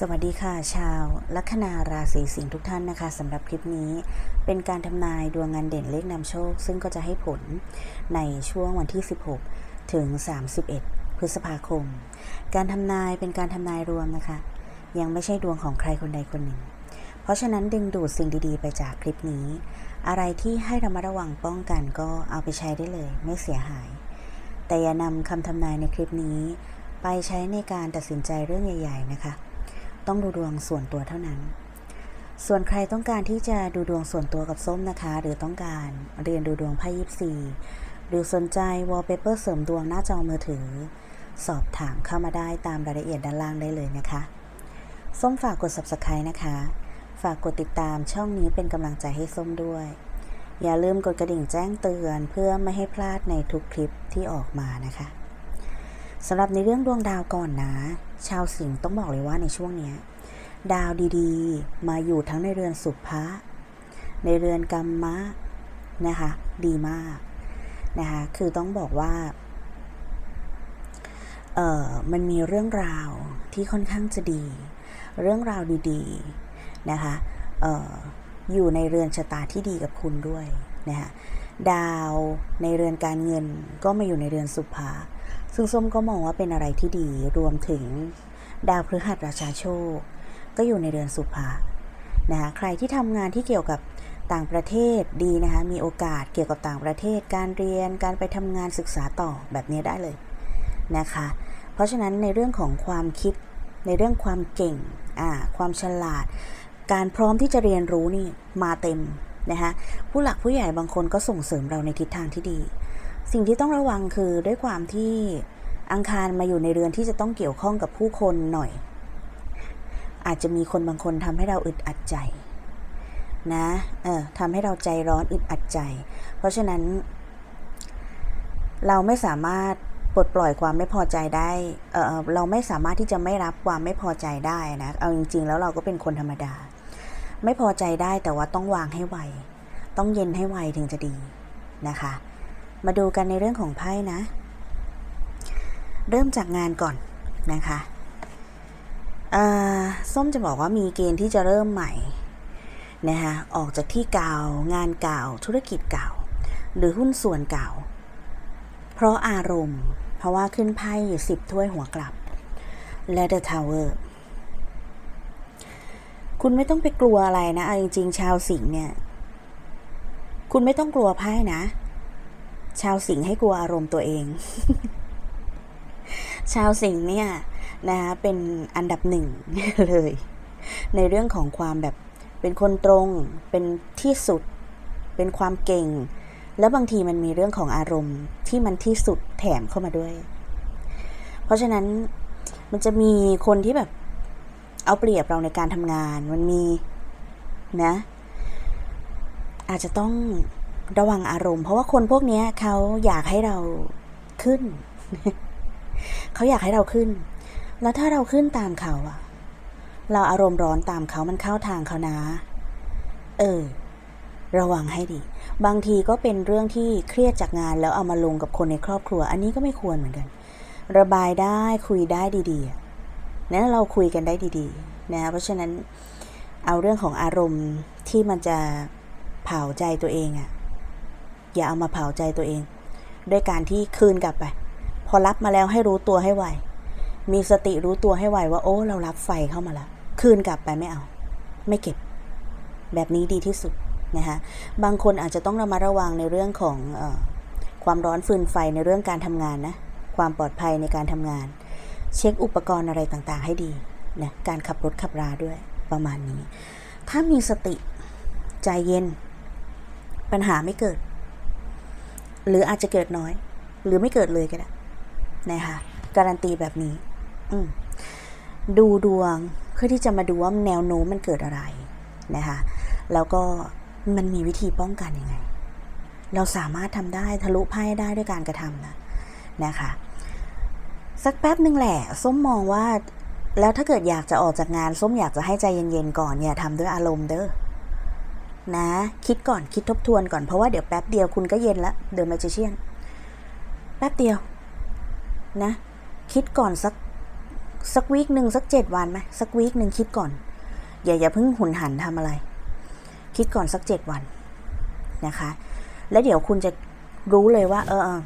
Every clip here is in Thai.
สวัสดีค่ะ ชาวลัคนาราศีสิงห์ทุกท่านนะคะสำหรับคลิปนี้ เป็นการทำนายดวงงานเด่นเลขนำโชค ซึ่งก็จะให้ผลในช่วงวันที่ 16 ถึง 31 พฤษภาคม การทำนายเป็นการทำนายรวมนะคะ ยังไม่ใช่ดวงของใครคนใดคนหนึ่ง เพราะฉะนั้นดึงดูดสิ่งดีๆ ไปจากคลิปนี้ อะไรที่ให้ระมัดระวังป้องกันก็เอาไปใช้ได้เลยไม่เสียหาย แต่อย่านำคำทำนายในคลิปนี้ ไปใช้ในการตัดสินใจเรื่องใหญ่ ๆ นะคะ ต้องดูดวงส่วนตัวเท่านั้น ส่วนใครต้องการที่จะดูดวงส่วนตัวกับส้มนะคะ หรือต้องการเรียนดูดวงไพ่ยิปซีหรือสนใจวอลเปเปอร์เสริมดวงหน้าจอมือถือ สอบถามเข้ามาได้ตามรายละเอียดด้านล่างได้เลยนะคะ ส้มฝากกด subscribe นะคะ ฝากกดติดตามช่องนี้เป็นกำลังใจให้ส้มด้วย อย่าลืมกดกระดิ่งแจ้งเตือนเพื่อไม่ให้พลาดในทุกคลิปที่ออกมานะคะ สำหรับในเรื่องดวงดาวก่อนนะ ชาวสิงห์ต้องบอกเลยว่าในช่วงเนี้ย ดาวดีๆ มาอยู่ทั้งในเรือนสุภะในเรือนกรรมะนะคะ ดีมากนะคะคือต้องบอกว่าเออมันมีเรื่องราวที่ค่อนข้างจะดี เรื่องราวดีๆนะคะเอออยู่ในเรือนชะตาที่ดีกับคุณด้วยนะคะดาวในเรือนการเงินก็มาอยู่ในเรือนสุภา ซึ่งส้มก็มองว่าเป็นอะไรที่ดีรวมถึงดาวพฤหัสราชาโชค ก็อยู่ในเรือนสุภานะคะใครที่ทำงานที่เกี่ยวกับต่างประเทศดีนะคะมีโอกาสเกี่ยวกับต่างประเทศ การเรียนการไปทำงานศึกษาต่อแบบนี้ได้เลยนะคะ เพราะฉะนั้นในเรื่องของความคิดในเรื่องความเก่งอ่าความฉลาด การพร้อมที่จะเรียนรู้นี่มาเต็มนะคะผู้หลักผู้ใหญ่บางคนก็ส่งเสริมเราในทิศทางที่ดี สิ่งที่ต้องระวังคือด้วยความที่อังคารมาอยู่ในเรือนที่จะต้องเกี่ยวข้องกับผู้คนหน่อย อาจจะมีคนบางคนทำให้เราอึดอัดใจนะเออทำให้เราใจร้อนอึดอัดใจ เพราะฉะนั้น เราไม่สามารถปลดปล่อยความไม่พอใจได้เออเราไม่สามารถที่จะไม่รับความไม่พอใจได้นะ เอาจริง ๆ แล้วเราก็เป็นคนธรรมดา ไม่พอใจได้แต่ว่าต้องวางให้ไว ต้องเย็นให้ไวถึงจะดีนะคะ มาดูกันในเรื่องของไพ่นะ เริ่มจากงานก่อนนะคะอ่าส้มจะบอกว่ามีเกณฑ์ที่จะเริ่มใหม่นะคะออกจากที่เก่างานเก่าธุรกิจเก่า หรือหุ้นส่วนเก่า เพราะอารมณ์ เพราะว่าขึ้นไพ่สิบถ้วยหัวกลับและ The Tower คุณไม่ต้องไปกลัวอะไรนะเอาจริงๆชาวสิงห์เนี่ย คุณไม่ต้องกลัวไพ่นะ ชาวสิงห์ให้กลัวอารมณ์ตัวเอง ชาวสิงห์เนี่ยนะคะเป็นอันดับหนึ่งเลย ในเรื่องของความแบบเป็นคนตรงเป็นที่สุด เป็นความเก่ง แล้วบางทีมันมีเรื่องของอารมณ์ที่มันที่สุดแถมเข้ามาด้วย เพราะฉะนั้นมันจะมีคนที่แบบเอาเปรียบเราในการทำงานมันมีนะ อาจจะต้อง ระวังอารมณ์ เพราะว่าคนพวกเนี้ยเขาอยากให้เราขึ้น เขาอยากให้เราขึ้น แล้วถ้าเราขึ้นตามเขาอะเราอารมณ์ร้อนตามเขามันเข้าทางเขานะ เออ ระวังให้ดี บางทีก็เป็นเรื่องที่เครียดจากงานแล้วเอามาลงกับคนในครอบครัว อันนี้ก็ไม่ควรเหมือนกัน ระบายได้คุยได้ดีๆอะเราคุยกันได้ดีๆ นะ เพราะฉะนั้นเอาเรื่องของอารมณ์ที่มันจะเผาใจตัวเองอะ อย่าเอามาเผาใจตัวเอง ด้วยการที่คืนกลับไป พอรับมาแล้วให้รู้ตัวให้ไว มีสติรู้ตัวให้ไวว่าโอ้ เรารับไฟเข้ามาแล้วคืนกลับไปไม่เอา ไม่เก็บ แบบนี้ดีที่สุดนะคะบางคนอาจจะต้องระมัดระวังในเรื่องของออความร้อนฟืนไฟในเรื่องการทำงานนะความปลอดภัยในการทำงาน เช็คอุปกรณ์อะไรต่างๆ ให้ดีนะการขับรถขับราด้วยประมาณนี้ ถ้ามีสติใจเย็น ปัญหาไม่เกิด หรืออาจจะเกิดน้อย หรือไม่เกิดเลยก็ได้นะคะการันตีแบบนี้ อืดูดวงเพื่อที่จะมาดูว่าแนวโน้มมันเกิดอะไรนะคะแล้วก็มันมีวิธีป้องกันยังไง เราสามารถทำได้ทะลุไพ่ได้ด้วยการกระทำนะนะคะสักแป๊บหนึ่งแหละส้มมองว่า แล้วถ้าเกิดอยากจะออกจากงานส้มอยากจะให้ใจเย็นๆก่อนอย่าทำด้วยอารมณ์เด้อ นะ คิดก่อนคิดทบทวนก่อนเพราะว่าเดี๋ยวแป๊บเดียวคุณก็เย็นละเดินมาเจเชียนแป๊บเดียว นะ คิดก่อนสักสักวีคหนึ่งสักเจ็ดวันไหมสักวีคหนึ่งคิดก่อน อย่าอย่าเพิ่งหุนหันทำอะไร คิดก่อนสักเจ็ดวันนะคะ แล้วเดี๋ยวคุณจะรู้เลยว่า เออเออ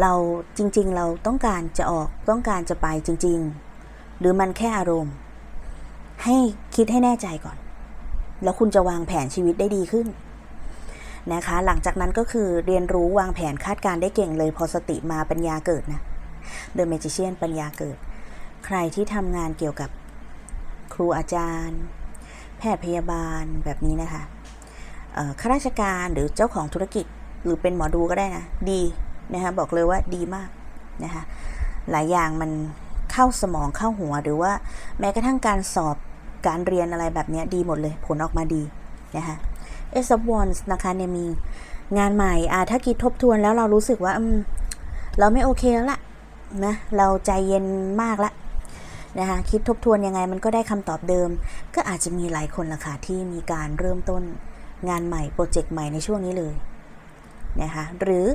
เราจริง ๆ เราต้องการจะออกต้องการจะไปจริง ๆ หรือมันแค่อารมณ์ ให้คิดให้แน่ใจก่อน แล้วคุณจะวางแผนชีวิตได้ดีขึ้นนะคะ หลังจากนั้นก็คือเรียนรู้วางแผนคาดการณ์ได้เก่งเลย พอสติมาปัญญาเกิดนะ The Magician ปัญญาเกิด ใครที่ทำงานเกี่ยวกับครูอาจารย์ แพทย์พยาบาลแบบนี้นะคะข้าราชการหรือเจ้าของธุรกิจหรือเป็นหมอดูก็ได้นะ ดีนะคะบอกเลยว่าดีมากนะคะหลายอย่างมันเข้าสมองเข้าหัวหรือว่าแม้กระทั่งการสอบ การเรียนอะไรแบบนี้ดีหมดเลย ผลออกมาดีนะคะเอสวอนส์นะคะเนี่ยมีงานใหม่อ่าถ้าคิดทบทวนแล้วเรารู้สึกว่าเราไม่โอเคแล้วล่ะนะเราใจเย็นมากละนะคะคิดทบทวนยังไงมันก็ได้คำตอบเดิม ก็อาจจะมีหลายคนล่ะค่ะที่มีการเริ่มต้นงานใหม่โปรเจกต์ใหม่ในช่วงนี้เลยนะคะหรือ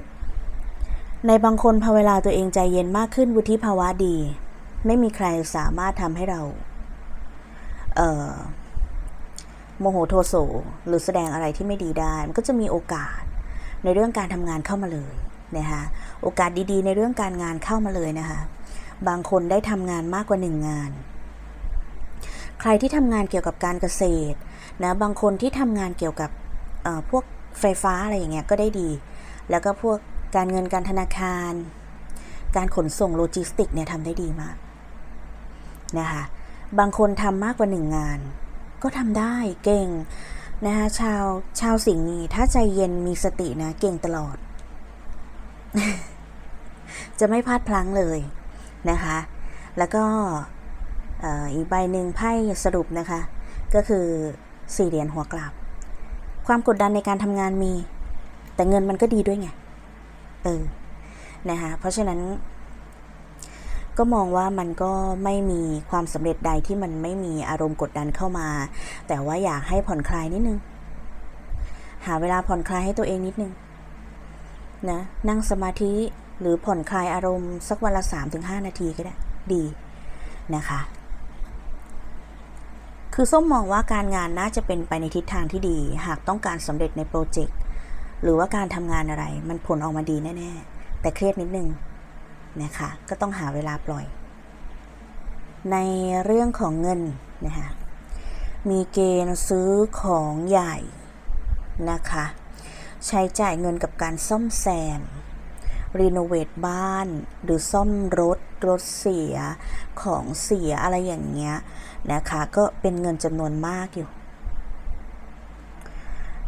ในบางคนพอเวลาตัวเองใจเย็นมากขึ้นวุฒิภาวะดี ไม่มีใครสามารถทำให้เรา โมโหโทโสหรือแสดงอะไรที่ไม่ดีได้ มันก็จะมีโอกาสในเรื่องการทำงานเข้ามาเลยนะคะโอกาสดีๆ ในเรื่องการงานเข้ามาเลยนะคะ บางคนได้ทำงานมากกว่าหนึ่งงาน ใครที่ทำงานเกี่ยวกับการเกษตรนะบางคนที่ทำงานเกี่ยวกับพวกไฟฟ้าอะไรอย่างเงี้ยก็ได้ดี แล้วก็พวกการเงินการธนาคาร การขนส่งโลจิสติกเนี่ยทำได้ดีมากนะคะ บางคนทำมากกว่าหนึ่งงาน ก็ทำได้เก่งนะคะชาวชาวสิงห์นี้ถ้าใจเย็นมีสตินะเก่งตลอด จะไม่พลาดพลั้งเลยนะคะ แล้วก็อ่ออีกใบหนึ่งไพ่สรุปนะคะ ก็คือสี่เหรียญหัวกลับ ความกดดันในการทำงานมี แต่เงินมันก็ดีด้วยไงเออนะคะเพราะฉะนั้น ก็มองว่ามันก็ไม่มีความสำเร็จใดที่มันไม่มีอารมณ์กดดันเข้ามา แต่ว่าอยากให้ผ่อนคลายนิดนึง หาเวลาผ่อนคลายให้ตัวเองนิดนึงนะนั่งสมาธิหรือผ่อนคลายอารมณ์สักวันละ 3-5 นาทีก็ได้ ดีนะคะ คือส้มมองว่าการงานน่าจะเป็นไปในทิศทางที่ดี หากต้องการสำเร็จในโปรเจกต์หรือว่าการทำงานอะไร มันผลออกมาดีแน่ ๆ แต่เครียดนิดนึง นะคะก็ต้องหาเวลาปล่อย ในเรื่องของเงินนะคะมีเกณฑ์ซื้อของใหญ่นะคะใช้จ่ายเงินกับการซ่อมแซม รีโนเวทบ้าน หรือซ่อมรถ รถเสียของเสียอะไรอย่างเงี้ยนะคะ ก็เป็นเงินจำนวนมากอยู่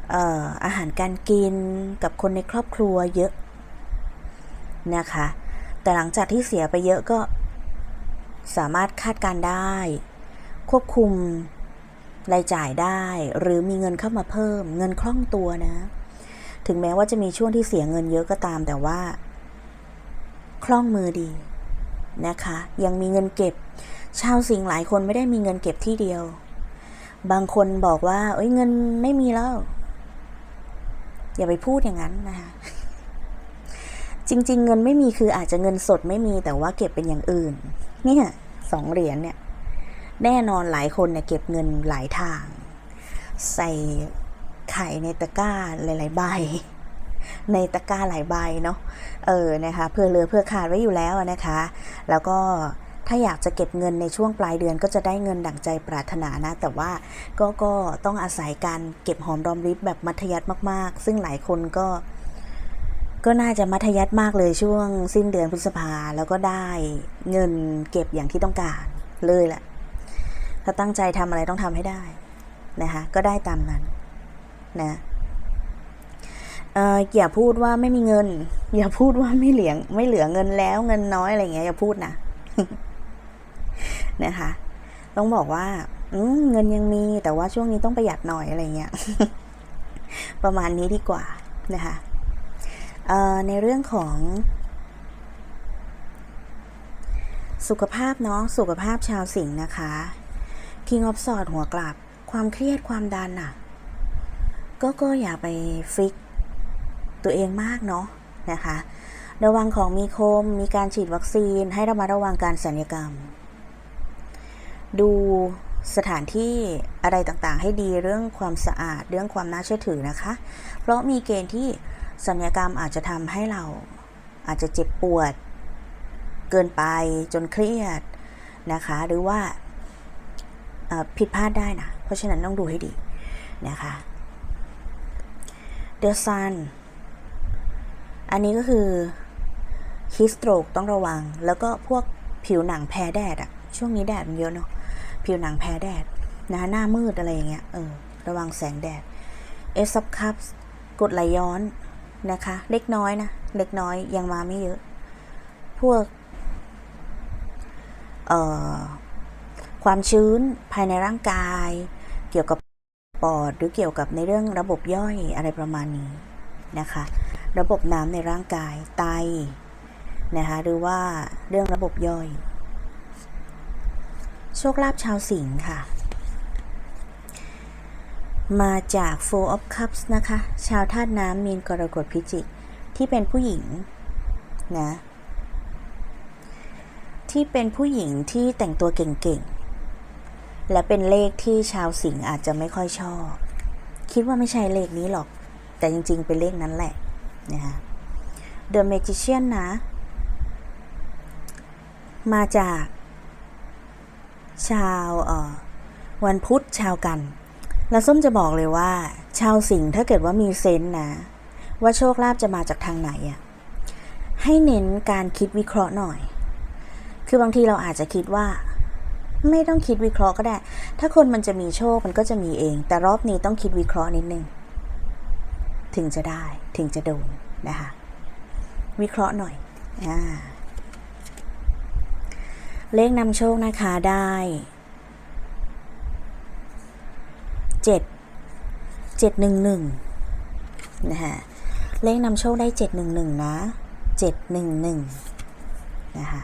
เอ่ออาหารการกินกับคนในครอบครัวเยอะนะคะ แต่หลังจากที่เสียไปเยอะก็สามารถคาดการได้ ควบคุมรายจ่ายได้ หรือมีเงินเข้ามาเพิ่ม เงินคล่องตัวนะ ถึงแม้ว่าจะมีช่วงที่เสียเงินเยอะก็ตาม แต่ว่า คล่องมือดีนะคะ ยังมีเงินเก็บ ชาวสิงหลายคนไม่ได้มีเงินเก็บที่เดียว บางคนบอกว่า เอ้ยเงินไม่มีแล้ว อย่าไปพูดอย่างนั้นนะคะ จริง ๆ เงินไม่มีคืออาจจะเงินสดไม่มีแต่ว่าเก็บเป็นอย่างอื่น เนี่ยสองเหรียญเนี่ย แน่นอนหลายคนเนี่ยเก็บเงินหลายทาง ใส่ไข่ในตะกร้าหลายๆใบในตะกร้าหลายใบเนาะ เออ นะคะ เพื่อเหลือเพื่อขาดไว้อยู่แล้วนะคะ แล้วก็ถ้าอยากจะเก็บเงินในช่วงปลายเดือนก็จะได้เงินดั่งใจปรารถนานะ แต่ว่าก็ก็ต้องอาศัยการเก็บหอมรอมริบแบบมัธยัติมาก ๆ ซึ่งหลายคนก็ ก็น่าจะมัธยัติมากเลยช่วงสิ้นเดือนพฤษภาแล้วก็ได้เงินเก็บอย่างที่ต้องการเลยแหละถ้าตั้งใจทำอะไรต้องทำให้ได้นะคะก็ได้ตามนั้นนะเอออย่าพูดว่าไม่มีเงิน อย่าพูดว่าไม่เหลือไม่เหลือเงินแล้วเงินน้อยอะไรเงี้ยอย่าพูดนะนะคะ ต้องบอกว่าอืเงินยังมีแต่ว่าช่วงนี้ต้องประหยัดหน่อยอะไรเงี้ยประมาณนี้ดีกว่านะคะ ในเรื่องของ สุขภาพเนาะสุขภาพชาวสิงห์นะคะ King of Swords หัวกลับ ความเครียดความดันอะก็ก็อย่าไปฟิกตัวเองมากเนาะนะคะ ระวังของมีคมมีการฉีดวัคซีน ให้ระมัดระวังการสัญญกรรม ดูสถานที่อะไรต่างๆ ให้ดีเรื่องความสะอาดเรื่องความน่าเชื่อถือนะคะ เพราะมีเกณฑ์ที่ สัญญกรรมอาจจะทำให้เราอาจจะเจ็บปวด เกินไปจนเครียดนะคะ หรือว่าผิดพลาดได้นะ เพราะฉะนั้นต้องดูให้ดีนะคะ The Sun อันนี้ก็คือฮิสโตรกต้องระวัง แล้วก็พวกผิวหนังแพ้แดดอะช่วงนี้แดดมันเยอะเนาะผิวหนังแพ้แดดนะคะหน้ามืดอะไรอย่างเงี้ยเออระวังแสงแดดเอซับคัพกดไหลย้อน นะคะ เล็กน้อยนะ เล็กน้อยยังมาไม่เยอะ พวกความชื้นภายในร่างกาย เกี่ยวกับปอดหรือเกี่ยวกับในเรื่องระบบย่อยอะไรประมาณนี้นะคะ ระบบน้ำในร่างกายไตนะคะหรือว่าเรื่องระบบย่อย โชคลาภชาวสิงห์ค่ะ มาจาก Four of Cups นะคะ ชาวธาตุน้ำมีนกรกฎพิจิก ที่เป็นผู้หญิงนะที่เป็นผู้หญิงที่แต่งตัวเก่งๆ และเป็นเลขที่ชาวสิงห์อาจจะไม่ค่อยชอบ คิดว่าไม่ใช่เลขนี้หรอก แต่จริงๆ เป็นเลขนั้นแหละนะคะ The Magician นะ มาจาก ชาววันพุธชาวกัน แล้วส้มจะบอกเลยว่า ชาวสิงห์ถ้าเกิดว่ามีเซนส์นะ ว่าโชคลาภจะมาจากทางไหนอะให้เน้นการคิดวิเคราะห์หน่อย คือบางทีเราอาจจะคิดว่า ไม่ต้องคิดวิเคราะห์ก็ได้ ถ้าคนมันจะมีโชคมันก็จะมีเอง แต่รอบนี้ต้องคิดวิเคราะห์นิดนึง ถึงจะได้ถึงจะโดนนะคะ วิเคราะห์หน่อยอเลขนำโชคนะคะได้ เจ็ดเจ็ดหนึ่งหนึ่งนะคะเลขนำโชคได้เจ็ดหนึ่งหนึ่งนะเจ็ดหนึ่งหนึ่งนะคะ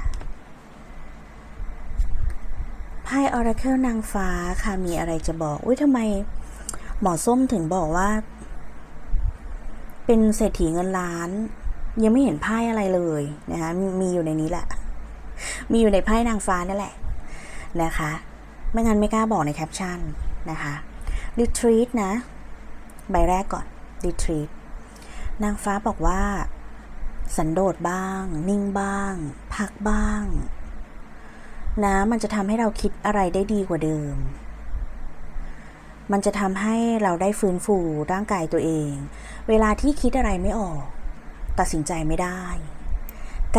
ไพ่ออราเคิลนางฟ้าค่ะ มีอะไรจะบอก อุ้ยทำไมหมอส้มถึงบอกว่า เป็นเศรษฐีเงินล้าน ยังไม่เห็นไพ่อะไรเลยนะคะมีอยู่ในนี้แหละ มีอยู่ในไพ่นางฟ้านั่นแหละนะคะ ไม่งั้นไม่กล้าบอกในแคปชั่นนะคะ retreat นะ ใบแรกก่อน retreat นางฟ้าบอกว่า สันโดษบ้าง นิ่งบ้าง พักบ้าง นะมันจะทำให้เราคิดอะไรได้ดีกว่าเดิม มันจะทำให้เราได้ฟื้นฟูร่างกายตัวเอง เวลาที่คิดอะไรไม่ออก ตัดสินใจไม่ได้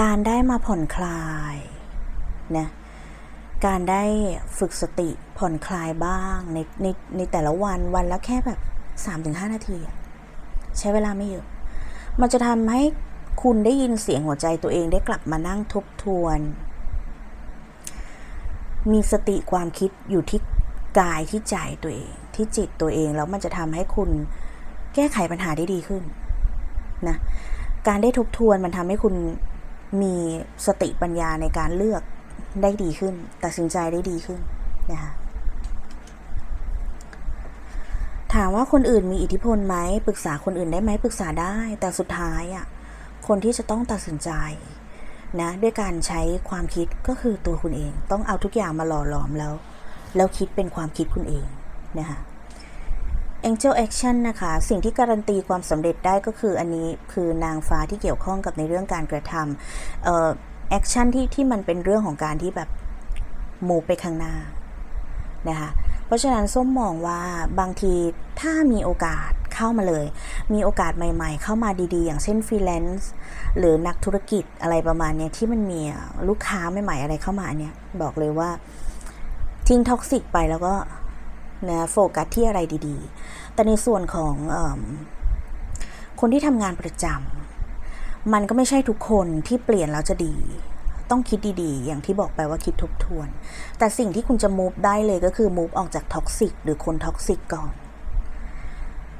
การได้มาผ่อนคลายนะ การได้ฝึกสติผ่อนคลายบ้างในในในแต่ละวันวันละแค่แบบ 3-5 นาที ใช้เวลาไม่เยอะ มันจะทำให้คุณได้ยินเสียงหัวใจตัวเองได้กลับมานั่งทบทวน มีสติความคิดอยู่ที่กายที่ใจตัวเอง ที่จิตตัวเองแล้วมันจะทำให้คุณแก้ไขปัญหาได้ดีขึ้นนะการได้ทบทวนมันทำให้คุณมีสติปัญญาในการเลือก ได้ดีขึ้น ตัดสินใจได้ดีขึ้นนะคะถามว่าคนอื่นมีอิทธิพลไหมปรึกษาคนอื่นได้ไหมปรึกษาได้ แต่สุดท้ายอะคนที่จะต้องตัดสินใจนะด้วยการใช้ความคิดก็คือตัวคุณเอง ต้องเอาทุกอย่างมาหล่อหลอมแล้ว แล้วคิดเป็นความคิดคุณเองนะคะ Angel Action นะคะ สิ่งที่การันตีความสำเร็จได้ก็คืออันนี้คือนางฟ้าที่เกี่ยวข้องกับในเรื่องการกระทำเอ่อ แอคชั่นที่ที่มันเป็นเรื่องของการที่แบบมูไปข้างหน้านะคะเพราะฉะนั้นส้มมองว่าบางทีถ้ามีโอกาสเข้ามาเลย มีโอกาสใหม่ๆ เข้ามาดีๆ อย่างเช่นฟรีแลนซ์หรือนักธุรกิจอะไรประมาณเนี้ยที่มันมีลูกค้าใหม่ๆอะไรเข้ามาเนี้ยบอกเลยว่าทิ้งท็อกซิกไปแล้วก็นะโฟกัสที่อะไรดีๆ แต่ในส่วนของอคนที่ทำงานประจำ มันก็ไม่ใช่ทุกคนที่เปลี่ยนแล้วจะดี ต้องคิดดีๆ อย่างที่บอกไปว่าคิดทบทวน แต่สิ่งที่คุณจะมูฟได้เลยก็คือมูฟออกจากท็อกซิกหรือคนท็อกซิกก่อน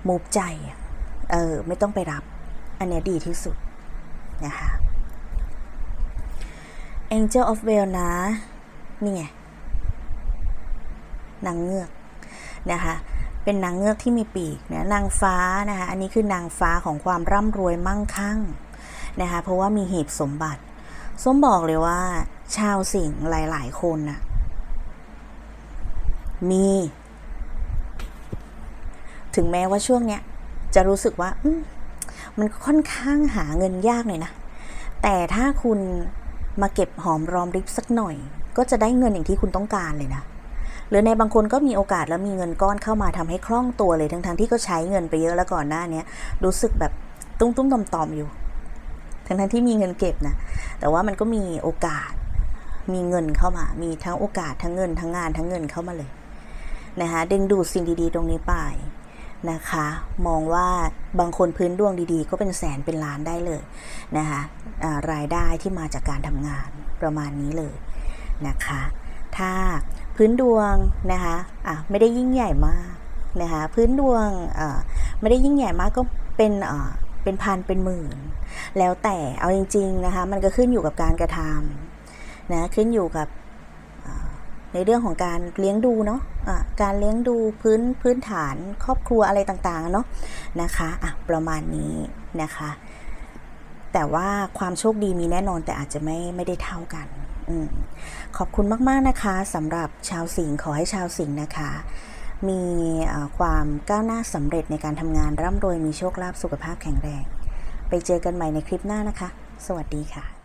มูฟใจเออไม่ต้องไปรับ อันเนี้ยดีที่สุดนะคะ Angel of w e l l นะ นี่ไงนางเงือกนะคะเป็นนางเงือกที่มีปีกนะนางฟ้านะคะอันนี้คือนางฟ้าของความร่ำรวยมั่งคั่ง นะคะเพราะว่ามีหีบสมบัติส้มบอกเลยว่า ชาวสิงห์หลาย ๆ คนน่ะ มี ถึงแม้ว่าช่วงเนี้ยจะรู้สึกว่ามมันค่อนข้างหาเงินยากหน่อยนะ แต่ถ้าคุณมาเก็บหอมรอมริบสักหน่อย ก็จะได้เงินอย่างที่คุณต้องการเลยนะ หรือในบางคนก็มีโอกาสแล้วมีเงินก้อนเข้ามาทำให้คล่องตัวเลยทั้งๆที่ก็ใช้เงินไปเยอะแล้วก่อนหน้าเนี้ยรู้สึกแบบตุ้มตุ้มๆตอมๆอยู่ ทั้งๆที่มีเงินเก็บนะ แต่ว่ามันก็มีโอกาส มีเงินเข้ามา มีทั้งโอกาสทั้งเงินทั้งงานทั้งเงินเข้ามาเลยนะคะดึงดูดสิ่งดีๆ ตรงนี้ไปนะคะ มองว่าบางคนพื้นดวงดีๆ ก็เป็นแสนเป็นล้านได้เลยนะคะรายได้ที่มาจากการทำงานประมาณนี้เลยนะคะ ถ้าพื้นดวงนะคะอะไม่ได้ยิ่งใหญ่มากนะคะ พื้นดวงอ่ไม่ได้ยิ่งใหญ่มากก็เป็นอ่ เป็นพันเป็นหมื่น แล้วแต่เอาจริง ๆ นะคะ มันก็ขึ้นอยู่กับการกระทำนะขึ้นอยู่กับในเรื่องของการเลี้ยงดูเนาะะการเลี้ยงดูพื้นพื้นฐานครอบครัวอะไรต่างๆเนาะนะคะอะประมาณนี้นะคะ แต่ว่าความโชคดีมีแน่นอนแต่อาจจะไม่ไม่ได้เท่ากันอขอบคุณมากๆนะคะสำหรับชาวสิงห์ขอให้ชาวสิงห์นะคะ มีความก้าวหน้าสำเร็จในการทำงานร่ำรวยมีโชคลาภสุขภาพแข็งแรง ไปเจอกันใหม่ในคลิปหน้านะคะ สวัสดีค่ะ